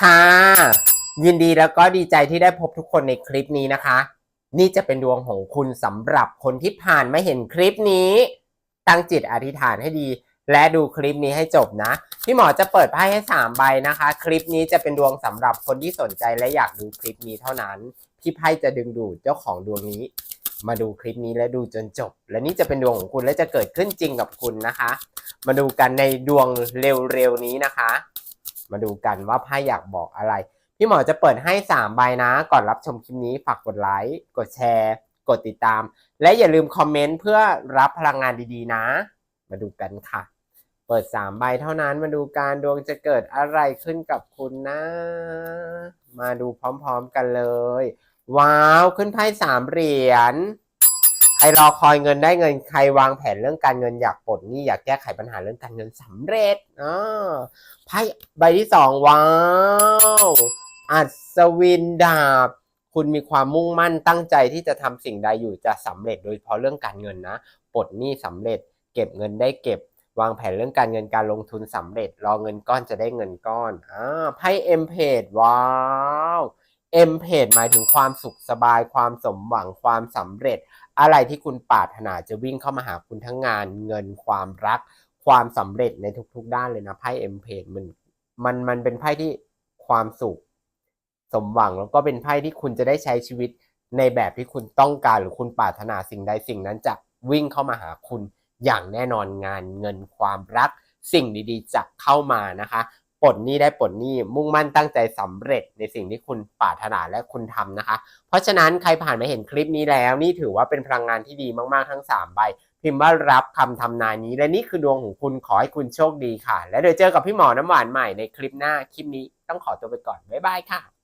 ค่ะ ยินดีแล้วก็ดีใจที่ได้พบทุกคนในคลิปนี้นะคะ นี่จะเป็นดวงของคุณสำหรับคนที่ผ่านไม่เห็นคลิปนี้ ตั้งจิตอธิษฐานให้ดี และดูคลิปนี้ให้จบนะ พี่หมอจะเปิดไพ่ให้3ใบนะคะ คลิปนี้จะเป็นดวงสำหรับคนที่สนใจและอยากดูคลิปนี้เท่านั้น พี่ไพ่จะดึงดูดเจ้าของดวงนี้ มาดูคลิปนี้และดูจนจบ และนี่จะเป็นดวงของคุณและจะเกิดขึ้นจริงกับคุณนะคะ มาดูกันในดวงเร็วๆนี้นะคะ มาดูกันว่าไพ่อยากบอกอะไร พี่หมอจะเปิดให้ 3 ใบนะ ก่อนรับชมคลิปนี้ฝากกดไลค์กดแชร์ กดติดตาม และอย่าลืมคอมเมนต์เพื่อรับพลังงานดีๆนะ มาดูกันค่ะ เปิด 3 ใบเท่านั้นมาดูการดวงจะเกิดอะไรขึ้นกับคุณนะ มาดูพร้อมๆกันเลย ว้าวขึ้นไพ่สามเหรียญ ใครรอคอยเงินได้เงินใครวางแผนเรื่องการเงินอยากปลดหนี้อยากแก้ไขปัญหาเรื่องการเงินสำเร็จอ่าไพ่ใบที่สองว้าวอัศวินดาบ คุณมีความมุ่งมั่นตั้งใจที่จะทำสิ่งใดอยู่จะสำเร็จ โดยเฉพาะเรื่องการเงินนะปลดหนี้สำเร็จ เก็บเงินได้เก็บ วางแผนเรื่องการเงินการลงทุนสำเร็จ รอเงินก้อนจะได้เงินก้อนอ่าไพ่เอ็มเพดว้าว เอ็มเพดหมายถึงความสุขสบายความสมหวังความสำเร็จ อะไรที่คุณปรารถนาจะวิ่งเข้ามาหาคุณทั้งงานเงินความรัก ความสำเร็จในทุกๆ ด้านเลยนะไพ่เอ็มเพดมันมันมันเป็นไพ่ที่ความสุข สมหวังแล้วก็เป็นไพ่ที่คุณจะได้ใช้ชีวิตในแบบที่คุณต้องการหรือคุณปรารถนาสิ่งใดสิ่งนั้นจะวิ่งเข้ามาหาคุณอย่างแน่นอนงานเงินความรัก สิ่งดีๆจะเข้ามานะคะ ปลดหนี้ได้ปลดหนี้มุ่งมั่นตั้งใจสำเร็จในสิ่งที่คุณปรารถนาและคุณทำนะคะ เพราะฉะนั้นใครผ่านมาเห็นคลิปนี้แล้ว นี่ถือว่าเป็นพลังงานที่ดีมากๆทั้ง 3 ใบ พิมพ์ว่ารับคำทำนายนี้ และนี่คือดวงของคุณขอให้คุณโชคดีค่ะ และเดี๋ยวเจอกับพี่หมอน้ำหวานใหม่ในคลิปหน้าคลิปนี้ต้องขอตัวไปก่อนบ๊ายบายค่ะ